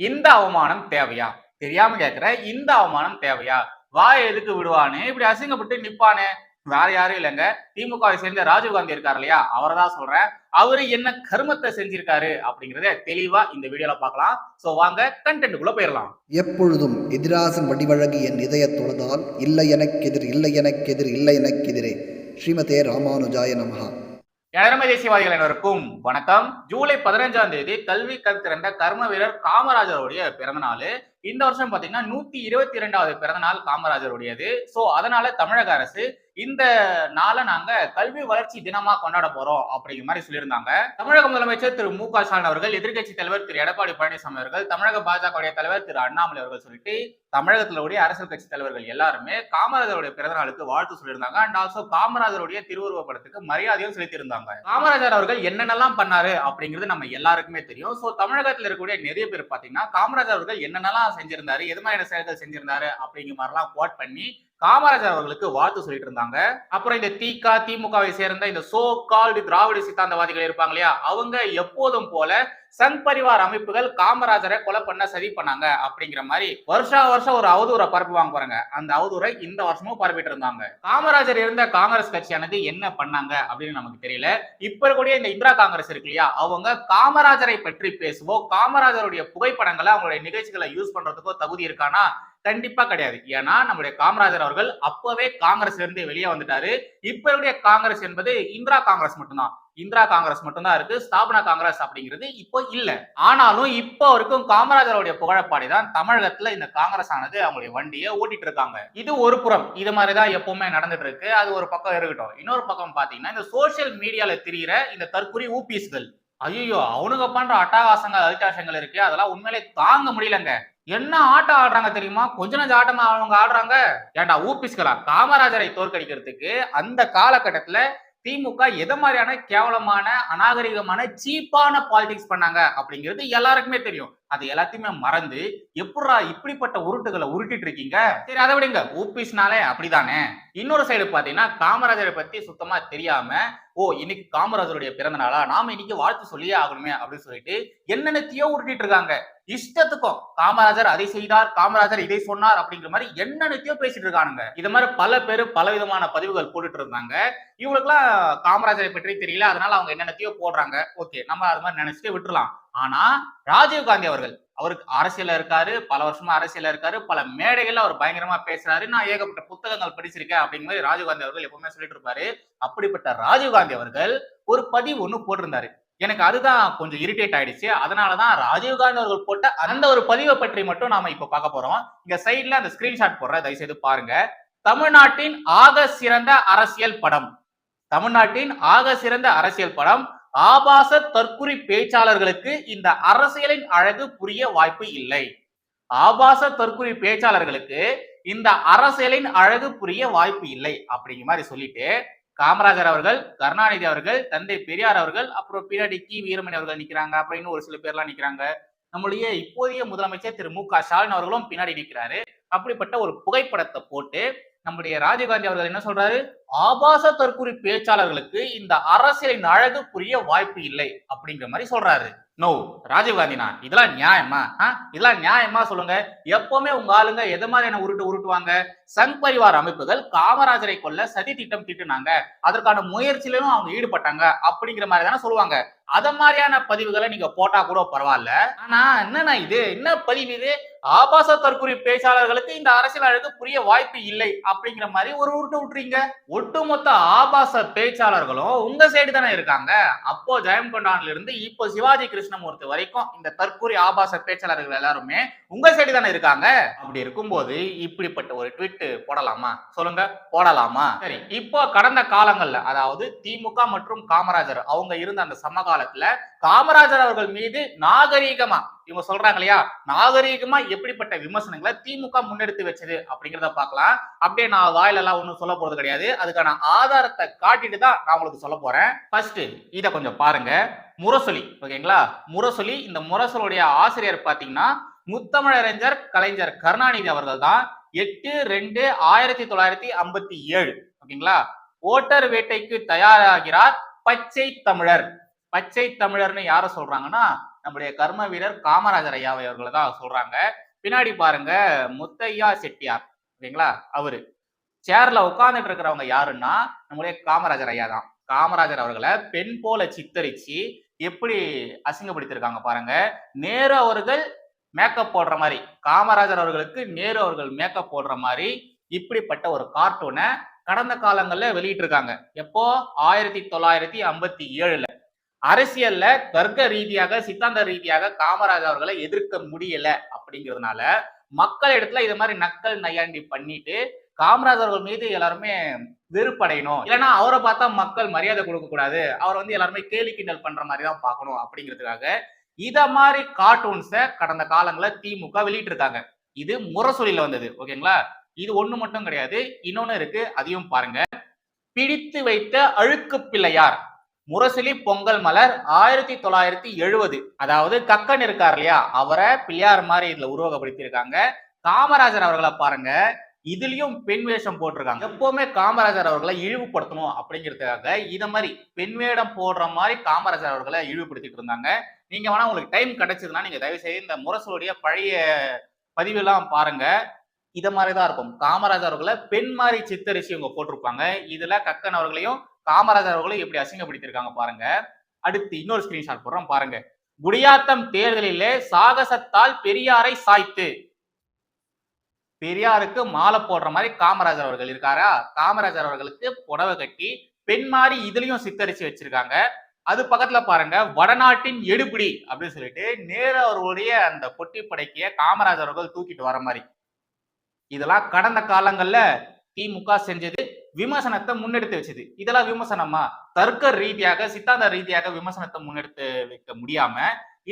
இந்த அவமானம் தேவையா? தெரியாம கேக்குறேன் இந்த அவமானம் தேவையா? வாய் எதுக்கு விடுவானே இப்படி அசிங்கப்பட்டு நிப்பானே? வேற யாரும் இல்லைங்க. திமுகவை சேர்ந்த ராஜீவ்காந்தி இருக்காரு இல்லையா? அவரை தான் சொல்றேன். அவரு என்ன கருமத்தை செஞ்சிருக்காரு அப்படிங்கறத தெளிவா இந்த வீடியோல பார்க்கலாம். சோ வாங்க கண்டென்ட்டுக்குள்ள போயிடலாம். எப்பொழுதும் எதிராசன் வடிவழகு என் இதய தொழுதால் இல்லை எனக்கெதிர் இல்லை எனக்கெதிர் இல்லை எனக்கெதிரே ஸ்ரீமதே ராமானுஜாய நமகா எனதருமை தேசியவாதிகள் அனைவருக்கும் வணக்கம். ஜூலை பதினஞ்சாம் தேதி கல்வி கற்திறந்த கர்ம வீரர் காமராஜருடைய பிறந்த நாள். இந்த வருஷம் பாத்தீங்கன்னா நூத்தி இருபத்தி இரண்டாவது பிறந்த நாள் காமராஜருடையது. சோ அதனால தமிழக அரசு இந்த நாளை நாங்க கல்வி வளர்ச்சி தினமா கொண்டாட போறோம் அப்படிங்கிற மாதிரி சொல்லியிருந்தாங்க. தமிழக முதலமைச்சர் திரு மு க ஸ்டாலின் அவர்கள் எதிர்கட்சி தலைவர் திரு எடப்பாடி பழனிசாமி அவர்கள் தமிழக பாஜக தலைவர் திரு அண்ணாமலை அவர்கள் சொல்லிட்டு தமிழகத்தில் உடைய அரசியல் கட்சி தலைவர்கள் எல்லாருமே காமராஜருடைய பிறந்த நாளுக்கு வாழ்த்து சொல்லியிருந்தாங்க. அண்ட் ஆல்சோ காமராஜருடைய திருவுருவ படத்துக்கு மரியாதையும் செலுத்தியிருந்தாங்க. காமராஜர் அவர்கள் என்னென்னலாம் பண்ணாரு அப்படிங்கிறது நம்ம எல்லாருக்குமே தெரியும். ஸோ தமிழகத்தில் இருக்கக்கூடிய நிறைய பேர் பார்த்தீங்கன்னா காமராஜர் அவர்கள் என்னென்னலாம் செஞ்சிருந்தாரு எது மாதிரியான செயல்கள் செஞ்சிருந்தாரு அப்படிங்கிற மாதிரிலாம் கோட் பண்ணி காமராஜர் அவர்களுக்கு வாழ்த்து சொல்லிட்டு இருந்தாங்க. அப்புறம் இந்த திக திமுகவை சேர்ந்த இந்த சோ கால்டு திராவிட சித்தாந்தவாதிகள் இருப்பாங்க இல்லையா? அவங்க எப்போதும் போல சங் பரிவார் அமைப்புகள் காமராஜரை கொலை பண்ண சதி பண்ணாங்க அப்படிங்கிற மாதிரி வருஷா வருஷம் ஒரு அவதூறை பரப்புவாங்க பாருங்க. அந்த அவதூரை இந்த வருஷமும் பரப்பிட்டு இருந்தாங்க. காமராஜர் இருந்த காங்கிரஸ் கட்சியானது என்ன பண்ணாங்க அப்படின்னு நமக்கு தெரியல. இப்ப இருக்கக்கூடிய இந்த இந்திரா காங்கிரஸ் இருக்கு இல்லையா? அவங்க காமராஜரை பற்றி பேசுவோம் காமராஜருடைய புகைப்படங்களை அவங்களுடைய நிகழ்ச்சிகளை யூஸ் பண்றதுக்கோ தகுதி இருக்கானா? கண்டிப்பா கிடையாது. ஏன்னா நம்முடைய காமராஜர் அவர்கள் அப்பவே காங்கிரஸ் இருந்து வெளியே வந்துட்டாரு. இப்ப இருக்கக்கூடிய காங்கிரஸ் என்பது இந்திரா காங்கிரஸ் மட்டும்தான். இந்திரா காங்கிரஸ் மட்டும்தான் இருக்கு. ஸ்தாபனா காங்கிரஸ் அப்படிங்கிறது இப்போ இல்ல. ஆனாலும் இப்போ வரைக்கும் காமராஜருடைய புகழப்பாடி தான் தமிழகத்துல இந்த காங்கிரஸ் ஆனது அவங்களுடைய வண்டியை ஓட்டிட்டு இருக்காங்க. இது ஒரு புறம். இது மாதிரிதான் எப்பவுமே நடந்துட்டு இருக்கு. அது ஒரு பக்கம் இருக்கட்டும். இன்னொரு பக்கம் பாத்தீங்கன்னா இந்த சோசியல் மீடியால திரியிற இந்த தற்குறி ஊபிஸ்கள். ஐயோ அவனுங்க பண்ற அட்டகாசங்கள் அதிகாசங்கள் இருக்கு. அதெல்லாம் உண்மையிலே தாங்க முடியலங்க. என்ன ஆட்டம் ஆடுறாங்க தெரியுமா? கொஞ்ச நஞ்ச ஆட்டமா அவங்க ஆடுறாங்க? ஏன்டா ஊபிஸ்களா? காமராஜரை தோற்கடிக்கிறதுக்கு அந்த காலகட்டத்துல திமுக எதை மாதிரியான கேவலமான அநாகரிகமான சீப்பான பாலிடிக்ஸ் பண்ணாங்க அப்படிங்கிறது எல்லாருக்குமே தெரியும். அது எல்லாத்தையுமே மறந்து எப்படா இப்படிப்பட்ட உருட்டுகளை உருட்டிட்டு இருக்கீங்க? சரி அதை விடுங்க. ஊபிஸ்னாலே அப்படிதானே. இன்னொரு சைடு பாத்தீங்கன்னா காமராஜரை பத்தி சுத்தமா தெரியாம ஓ இன்னைக்கு காமராஜருடைய பிறந்த நாளா? நாம இன்னைக்கு வாழ்த்து சொல்லியே ஆகணுமே அப்படின்னு சொல்லிட்டு என்னென்னத்தையோ உருட்டிட்டு இருக்காங்க. இஷ்டத்துக்கும் காமராஜர் அதை செய்தார் காமராஜர் இதை சொன்னார் அப்படிங்கிற மாதிரி என்னென்னத்தையோ பேசிட்டு இருக்கானுங்க. இது மாதிரி பல பேர் பல விதமான பதிவுகள் போட்டுட்டு இருந்தாங்க. இவங்களுக்குலாம் காமராஜரை பற்றி தெரியல அதனால அவங்க என்னென்னத்தையோ போடுறாங்க. ஓகே நம்ம அது மாதிரி நினைச்சிட்டு விட்டுலாம் ஆனா ராஜீவ் காந்தி அவர்கள் அவருக்கு அரசியல இருக்காரு பல வருஷமா அரசியல இருக்காரு பல மேடைகள்ல அவர் பயங்கரமா பேசுறாரு நான் ஏகப்பட்ட புத்தகங்கள் படிச்சிருக்கேன் அப்படிங்கிற மாதிரி ராஜீவ்காந்தி அவர்கள் எப்பவுமே சொல்லிட்டு இருப்பாரு. அப்படிப்பட்ட ராஜீவ்காந்தி அவர்கள் ஒரு பதிவு ஒண்ணு போட்டிருந்தாரு. எனக்கு அதுதான் கொஞ்சம் இரிட்டேட் ஆயிடுச்சு. அதனாலதான் ராஜீவ்காந்தி அவர்கள் போட்ட அந்த ஒரு பதிவை பற்றி மட்டும் நாம இப்ப பார்க்க போறோம். இங்க சைட்ல அந்த ஸ்கிரீன்ஷாட் போடுற தயவுசெய்து பாருங்க. தமிழ்நாட்டின் ஆக சிறந்த அரசியல் படம். தமிழ்நாட்டின் ஆக சிறந்த அரசியல் படம். ஆபாச தற்குறி பேச்சாளர்களுக்கு இந்த அரசியலின் அழகு புரிய வாய்ப்பு இல்லை. ஆபாச தற்குறி பேச்சாளர்களுக்கு இந்த அரசியலின் அழகு புரிய வாய்ப்பு இல்லை அப்படிங்கிற மாதிரி சொல்லிட்டு காமராஜர் அவர்கள் கருணாநிதி அவர்கள் தந்தை பெரியார் அவர்கள் அப்புறம் பின்னாடி கி. வீரமணி அவர்கள் நிற்கிறாங்க அப்புறம் இன்னும் ஒரு சில பேர்லாம் நிற்கிறாங்க நம்முடைய இப்போதைய முதலமைச்சர் திரு மு. க. ஸ்டாலின் அவர்களும் பின்னாடி நிற்கிறாரு அப்படிப்பட்ட ஒரு புகைப்படத்தை போட்டு நம்முடைய ராஜீவ்காந்தி அவர்கள் என்ன சொல்றாரு? ஆபாச தற்குறி பேச்சாளர்களுக்கு இந்த அரசியலின் அழகு புரிய வாய்ப்பு இல்லை அப்படிங்கிற மாதிரி சொல்றாரு. நோ ராஜீவ்காந்தினா இதெல்லாம் நியாயமா? இதெல்லாம் நியாயமா சொல்லுங்க. எப்பவுமே உங்க ஆளுங்க எது மாதிரியான உருட்டு உருட்டுவாங்க? சங் பரிவார் அமைப்புகள் காமராஜரை கொல்ல சதி திட்டம் திட்டுனாங்க. அதற்கான முயற்சியிலும் அவங்க ஈடுபட்டாங்க அப்படிங்கிற மாதிரி தானே சொல்லுவாங்க. அத மாதிரியான பதிவுகளை நீங்க போட்டா கூட பரவாயில்ல. ஆனா என்னண்ணா இது? என்ன பதிவு இது? ஆபாச தற்குறி பேச்சாளர்களுக்கு இந்த அரசியல் அழகு புரிய வாய்ப்பு இல்லை அப்படிங்கிற மாதிரி ஒரு உருட்டு விட்டுறீங்க ஒட்டுமொத்த ஆபாச பேச்சாளர்களும் உங்க சைடு தானே இருக்காங்க. அப்போ ஜெயம் கொண்டான்ல இருந்து இப்போ சிவாஜி கிருஷ்ணமூர்த்தி வரைக்கும் இந்த தற்கூரி ஆபாச பேச்சாளர்கள் எல்லாருமே உங்க சைடு தானே இருக்காங்க. அப்படி இருக்கும்போது இப்படிப்பட்ட ஒரு ட்விட் போடலாமா? சொல்லுங்க போடலாமா? சரி இப்போ கடந்த காலங்கள்ல அதாவது திமுக மற்றும் காமராஜர் அவங்க இருந்த அந்த சமகாலத்துல காமராஜர் அவர்கள் மீது நாகரீகமா இவங்க சொல்றாங்க இல்லையா? நாகரீகமா எப்படிப்பட்ட விமர்சனங்களை திமுக முன்னெடுத்து வச்சது அப்படிங்கிறத பார்க்கலாம். அப்படியே நான் வாயிலெல்லாம் ஒன்றும் சொல்ல போறது கிடையாது. அதுக்கான ஆதாரத்தை காட்டிட்டு தான் நான் உங்களுக்கு சொல்ல போறேன். ஃபர்ஸ்ட் இதை கொஞ்சம் பாருங்க. முரசொலி ஓகேங்களா? முரசொலி இந்த முரசொலியுடைய ஆசிரியர் பாத்தீங்கன்னா முத்தமிழறிஞர் கலைஞர் கருணாநிதி அவர்கள் தான். எட்டு ரெண்டு ஆயிரத்தி தொள்ளாயிரத்தி ஐம்பத்தி ஏழு ஓகேங்களா? ஓட்டர் வேட்டைக்கு தயாராகிறார் பச்சை தமிழர். பச்சை தமிழர்னு யார சொல்றாங்கன்னா நம்முடைய கர்ம வீரர் காமராஜர் ஐயா அவர்களை தான் சொல்றாங்க. பின்னாடி பாருங்க முத்தையா செட்டியார் ஓகேங்களா? அவரு. சேர்ல உட்கார்ந்துட்டு இருக்கிறவங்க யாருன்னா நம்முடைய காமராஜர் ஐயா தான். காமராஜர் அவர்களை பெண் போல சித்தரிச்சு எப்படி அசிங்கப்படுத்திருக்காங்க பாருங்க. நேரு அவர்கள் மேக்கப் போடுற மாதிரி காமராஜர் அவர்களுக்கு நேரு அவர்கள் மேக்கப் போடுற மாதிரி இப்படிப்பட்ட ஒரு கார்ட்டூனை கடந்த காலங்களில் வெளியிட்டிருக்காங்க. எப்போ? ஆயிரத்தி தொள்ளாயிரத்தி ஐம்பத்தி ஏழுல. அரசியல்ல தர்க்க ரீதியாக சித்தாந்த ரீதியாக காமராஜர் அவர்களை எதிர்க்க முடியல அப்படிங்கிறதுனால மக்கள் இடத்துல இது மாதிரி நக்கல் நையாண்டி பண்ணிட்டு காமராஜர் அவர்கள் மீது எல்லாருமே வெறுப்படையணும். இல்லைன்னா அவரை பார்த்தா மக்கள் மரியாதை கொடுக்க கூடாது. அவர் வந்து எல்லாருமே கேலி கிண்டல் பண்ற மாதிரி தான் பார்க்கணும் அப்படிங்கிறதுக்காக இத மாதிரி கார்ட்டூன்ஸை கடந்த காலங்களில் திமுக வெளியிட்டு இருக்காங்க இது முரசொலியில வந்தது. ஓகேங்களா? இது ஒண்ணு மட்டும் கிடையாது. இன்னொன்னு இருக்கு. அதையும் பாருங்க. பிடித்து வைத்த அழுக்கு பிள்ளையார். முரசொலி பொங்கல் மலர் ஆயிரத்தி தொள்ளாயிரத்தி எழுபது அதாவது கக்கன் இருக்கார் இல்லையா? அவரை பிள்ளையார் மாதிரி இதுல உருவகப்படுத்தியிருக்காங்க. காமராஜர் அவர்களை பாருங்க. இதுலயும் பெண் வேஷம் போட்டிருக்காங்க. எப்பவுமே காமராஜர் அவர்களை இழிவுபடுத்தணும் அப்படிங்கிறதுக்காக இத மாதிரி பெண் வேடம் போடுற மாதிரி காமராஜர் அவர்களை இழிவுபடுத்திட்டு இருந்தாங்க. நீங்க வேணா உங்களுக்கு டைம் கிடைச்சதுன்னா நீங்க தயவு செய்து இந்த முரசலுடைய பழைய பதிவெல்லாம் பாருங்க. இத மாதிரிதான் இருக்கும். காமராஜர் அவர்களை பெண் மாதிரி சித்தரிசி இவங்க போட்டிருப்பாங்க. இதுல கக்கன் அவர்களையும் காமராஜர் அவர்களையும் எப்படி அசிங்கப்படுத்தியிருக்காங்க பாருங்க. அடுத்து இன்னொரு ஸ்கிரீன்ஷாட் போடுறோம் பாருங்க. குடியாத்தம் தேர்தலிலே சாகசத்தால் பெரியாரை சாய்த்து. பெரியாருக்கு மாலை போடுற மாதிரி காமராஜர் அவர்கள் இருக்காரா? காமராஜர் அவர்களுக்கு புடவை கட்டி பெண் மாதிரி இதுலயும் சித்தரிச்சு வச்சிருக்காங்க. அது பக்கத்துல பாருங்க வடநாட்டின் எடுபிடி அப்படின்னு சொல்லிட்டு நேரு அவர்களுடைய அந்த பொட்டி படைக்கிய காமராஜர் அவர்கள் தூக்கிட்டு வர மாதிரி. இதெல்லாம் கடந்த காலங்கள்ல திமுக செஞ்சது விமர்சனத்தை முன்னெடுத்து வச்சது. இதெல்லாம் விமர்சனமா? தர்க்க ரீதியாக சித்தாந்த ரீதியாக விமர்சனத்தை முன்னெடுத்து வைக்க முடியாம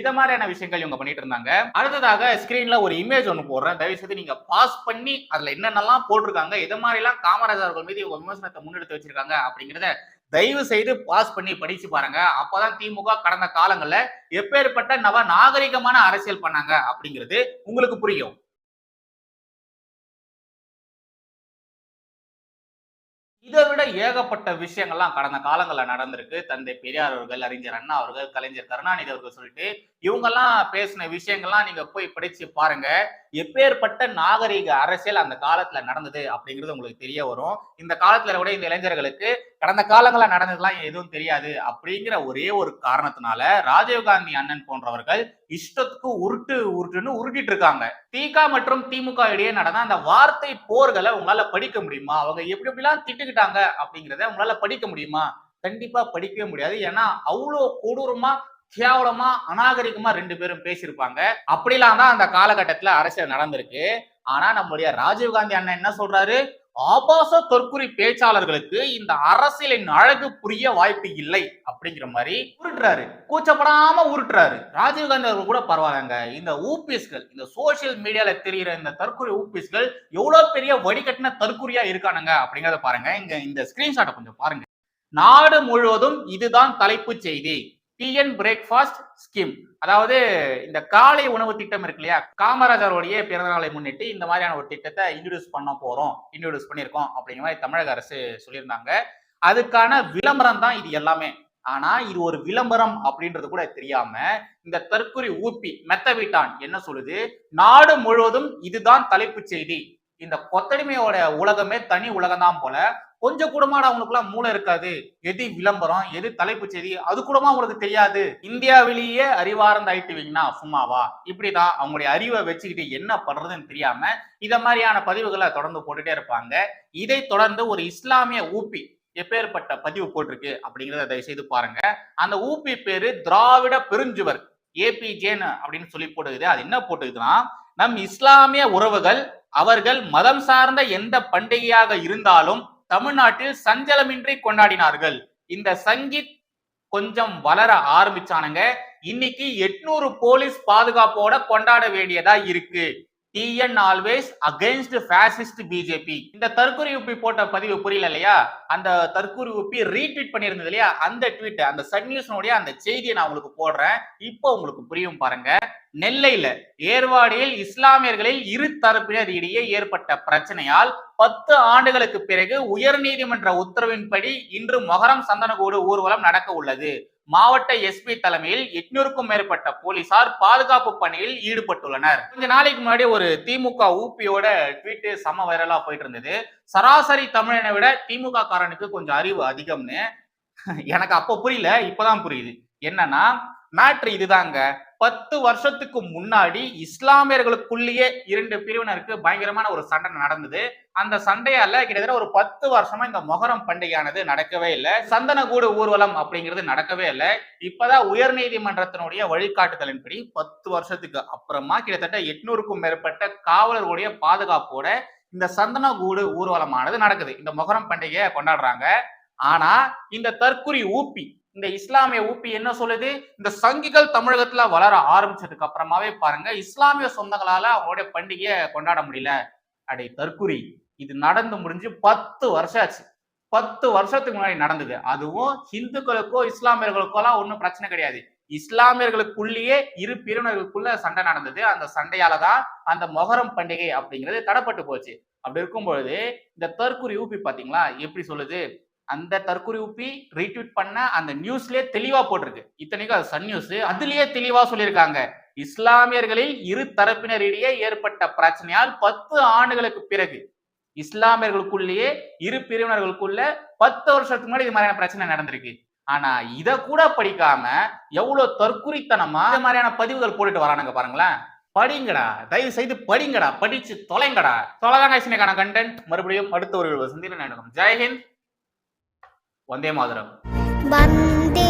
இத மாதிரியான விஷயங்கள் இவங்க பண்ணிட்டு இருந்தாங்க. அடுத்ததாக ஸ்கிரீன்ல ஒரு இமேஜ் ஒன்று போடுறேன். தயவு செய்து நீங்க பாஸ் பண்ணி அதுல என்னென்னலாம் போட்டிருக்காங்க இதை மாதிரிலாம் காமராஜர் அவர்கள் மீது இவங்க விமர்சனத்தை முன்னெடுத்து வச்சிருக்காங்க அப்படிங்கிறத தயவு செய்து பாஸ் பண்ணி படிச்சு பாருங்க. அப்பதான் திமுக கடந்த காலங்கள்ல எப்பேற்பட்ட நவ நாகரிகமான அரசியல் பண்ணாங்க அப்படிங்கிறது உங்களுக்கு புரியும். இதை விட ஏகப்பட்ட விஷயங்கள்லாம் கடந்த காலங்களில் நடந்திருக்கு. தந்தை பெரியார் அவர்கள் அறிஞர் அண்ணா அவர்கள் கலைஞர் கருணாநிதி அவர்கள் சொல்லிட்டு இவங்கெல்லாம் பேசின விஷயங்கள்லாம் நீங்க போய் படிச்சு பாருங்க. எப்பேற்பட்ட நாகரீக அரசியல் அந்த காலத்துல நடந்தது அப்படிங்கிறது உங்களுக்கு தெரிய வரும். இந்த காலத்துல கூட இந்த இளைஞர்களுக்கு கடந்த காலங்களில் நடந்ததுலாம் எதுவும் தெரியாது அப்படிங்கிற ஒரே ஒரு காரணத்தினால ராஜீவ்காந்தி அண்ணன் போன்றவர்கள் இஷ்டத்துக்கு உருட்டு உருட்டுன்னு உருட்டிட்டு இருக்காங்க. திக மற்றும் திமுக இடையே நடந்த அந்த வார்த்தை போர்களை உங்களால படிக்க முடியுமா? அவங்க எப்படி எப்படிலாம் திட்டுக்கிட்டாங்க அப்படிங்கிறத உங்களால படிக்க முடியுமா? கண்டிப்பா படிக்கவே முடியாது. ஏன்னா அவ்வளோ கொடூரமா கேவலமா அநாகரிகமா ரெண்டு பேரும் பேசியிருப்பாங்க. அப்படிலாம் தான் அந்த காலகட்டத்துல அரசியல் நடந்திருக்கு. ஆனா நம்மளுடைய ராஜீவ்காந்தி அண்ணன் என்ன சொல்றாரு? ஆபாச தொற்குறி பேச்சாளர்களுக்கு இந்த அரசியலின் அழகு புரிய வாய்ப்பு இல்லை அப்படிங்கிற மாதிரி உருட்டுறாரு. கூச்சப்படாம உருட்டுறாரு. ராஜீவ்காந்தி அவர்கள் கூட பரவாயில்லங்க. இந்த ஊபிஸ்கள் இந்த சோசியல் மீடியால தெரிகிற இந்த தற்கொலை ஊபிஸ்கள் எவ்வளவு பெரிய வடிகட்டின தற்கொலையா இருக்கானுங்க அப்படிங்கறத பாருங்க. இங்க இந்த ஸ்கிரீன்ஷாட்டை கொஞ்சம் பாருங்க. நாடு முழுவதும் இதுதான் தலைப்புச் செய்தி. டிஎன் பிரேக்ஃபாஸ்ட் ஸ்கீம் அதாவது இந்த காலை உணவு திட்டம் இருக்கு இல்லையா? காமராஜருடைய பிறந்த நாளை முன்னிட்டு இந்த மாதிரியான ஒரு திட்டத்தை இன்ட்ரடியூஸ் பண்ண போறோம். இன்ட்ரடியூஸ் பண்ணியிருக்கோம் அப்படிங்கிற மாதிரி தமிழக அரசு சொல்லியிருந்தாங்க. அதுக்கான விளம்பரம் தான் இது எல்லாமே. ஆனா இது ஒரு விளம்பரம் அப்படின்றது கூட தெரியாம இந்த தற்குறி ஊப்பி மெத்தவிட்டான் என்ன சொல்லுது? நாடு முழுவதும் இதுதான் தலைப்புச் செய்தி. இந்த கொத்தடிமையோட உலகமே தனி உலகம் தான் போல. கொஞ்சம் கூடமாட அவங்களுக்குலாம் மூளை இருக்காது. எது விளம்பரம் எது தலைப்பு செய்தி அது கூடமா அவங்களுக்கு தெரியாது. இந்தியாவிலேயே அறிவார்ந்த ஆயிட்டுவீங்கன்னா சும்மாவா? இப்படிதான் அவங்களுடைய அறிவை வச்சுக்கிட்டு என்ன பண்றதுன்னு தெரியாம இத மாதிரியான பதிவுகளை தொடர்ந்து போட்டுட்டே இருப்பாங்க. இதை தொடர்ந்து ஒரு இஸ்லாமிய ஊப்பி எப்பேற்பட்ட பதிவு போட்டிருக்கு அப்படிங்கிறத தயவு செய்து பாருங்க. அந்த ஊப்பி பேரு திராவிட பெருஞ்சுவர் ஏபிஜேன்னு அப்படின்னு சொல்லி போட்டுக்குது. அது என்ன போட்டுக்குதுன்னா நம் இஸ்லாமிய உறவுகள் அவர்கள் மதம் சார்ந்த எந்த பண்டிகையாக இருந்தாலும் தமிழ்நாட்டில் சஞ்சலமின்றி கொண்டாடினார்கள். இந்த சங்கீத் கொஞ்சம் வளர ஆரம்பிச்சானுங்க. இன்னைக்கு எட்நூறு போலீஸ் பாதுகாப்போட கொண்டாட வேண்டியதா இருக்கு. TN always against fascist BJP இந்த தற்கொலை உப்பி போட்ட பதிவு புரியல இல்லையா? அந்த தற்கொலை உப்பி ரீட்வீட் பண்ணியிருந்தது இல்லையா? அந்த ட்வீட் அந்த சன் நியூஸ்னுடைய அந்த செய்தியை நான் உங்களுக்கு போடுறேன். இப்போ உங்களுக்கு புரியும் பாருங்க. நெல்லையில ஏர்வாடியில் இஸ்லாமியர்களில் இரு தரப்பினர் இடையே ஏற்பட்ட பிரச்சனையால் பத்து ஆண்டுகளுக்கு பிறகு உயர்நீதிமன்ற உத்தரவின்படி இன்று மொஹரம் சந்தனகோடு ஊர்வலம் நடக்க உள்ளது. மாவட்ட எஸ்பி தலைமையில் எட்நூறுக்கும் மேற்பட்ட போலீசார் பாதுகாப்பு பணியில் ஈடுபட்டுள்ளனர். கொஞ்ச நாளைக்கு முன்னாடி ஒரு திமுக ஊபியோட ட்வீட் சம வைரலா போயிட்டு இருந்தது. சராசரி தமிழனை விட திமுக காரனுக்கு கொஞ்சம் அறிவு அதிகம்னு எனக்கு அப்போ புரியல இப்பதான் புரியுது. என்னன்னா மேட்ரு இதுதாங்க. பத்து வருஷத்துக்கு முன்னாடி இஸ்லாமியர்களுக்குள்ளேயே இரண்டு பிரிவினருக்கு பயங்கரமான ஒரு சண்டை நடந்தது. அந்த சண்டையால கிட்டத்தட்ட ஒரு பத்து வருஷமா இந்த மொகரம் பண்டிகையானது நடக்கவே இல்லை. சந்தனகூடு ஊர்வலம் அப்படிங்கிறது நடக்கவே இல்லை. இப்பதான் உயர் நீதிமன்றத்தினுடைய வழிகாட்டுதலின்படி பத்து வருஷத்துக்கு அப்புறமா கிட்டத்தட்ட எட்நூறுக்கும் மேற்பட்ட காவலர்களுடைய பாதுகாப்போட இந்த சந்தனகூடு ஊர்வலமானது நடக்குது. இந்த மொகரம் பண்டிகையை கொண்டாடுறாங்க. ஆனா இந்த தற்குறி ஊப்பி இந்த இஸ்லாமிய ஊப்பி என்ன சொல்லுது? இந்த சங்கிகள் தமிழகத்துல வளர ஆரம்பிச்சதுக்கு அப்புறமாவே பாருங்க இஸ்லாமிய சொந்தங்களால அவங்களுடைய பண்டிகையை கொண்டாட முடியல. அடே தற்குறி இது நடந்து முடிஞ்சு பத்து வருஷம் ஆச்சு பத்து வருஷத்துக்கு முன்னாடி நடந்தது. அதுவும் இந்துக்களுக்கோ இஸ்லாமியர்களுக்கோ எல்லாம் ஒன்றும் பிரச்சனை கிடையாது. இஸ்லாமியர்களுக்குள்ளேயே இரு பிரிவினர்களுக்குள்ள சண்டை நடந்தது. அந்த சண்டையால தான் அந்த மொஹரம் பண்டிகை அப்படிங்கிறது தடப்பட்டு போச்சு. அப்படி இருக்கும் பொழுது இந்த தற்குறி ஊப்பி பாத்தீங்களா? எப்படி சொல்லுது? அந்த தற்குறிப்பி ரீட்வீட் பண்ண அந்த நியூஸ்லயே தெளிவா போட்டிருக்கு. இத்தனைக்கும் அது சன் நியூஸ் அதுலயே தெளிவா சொல்லியிருக்காங்க. இஸ்லாமியர்களில் இரு தரப்பினரிடையே ஏற்பட்ட பிரச்சனையால் பத்து ஆண்டுகளுக்கு பிறகு இஸ்லாமியர்களுக்குள்ளேயே இரு பிரிவினர்களுக்குள்ள பத்து வருஷத்துக்கு முன்னாடி இது மாதிரியான பிரச்சனை நடந்திருக்கு. ஆனா இத கூட படிக்காம எவ்வளவு தற்குறித்தனமா இந்த மாதிரியான பதிவுகள் போட்டுட்டு வரானுங்க பாருங்களேன். படிங்கடா. தயவு செய்து படிங்கடா. படிச்சு தொலைங்கடா. தொலைதாங்க கண்டென்ட் மறுபடியும் அடுத்த ஒரு சந்திரன் நடக்கும் ஜெய்ஹிந்த் வந்தே மாதரம். வந்தே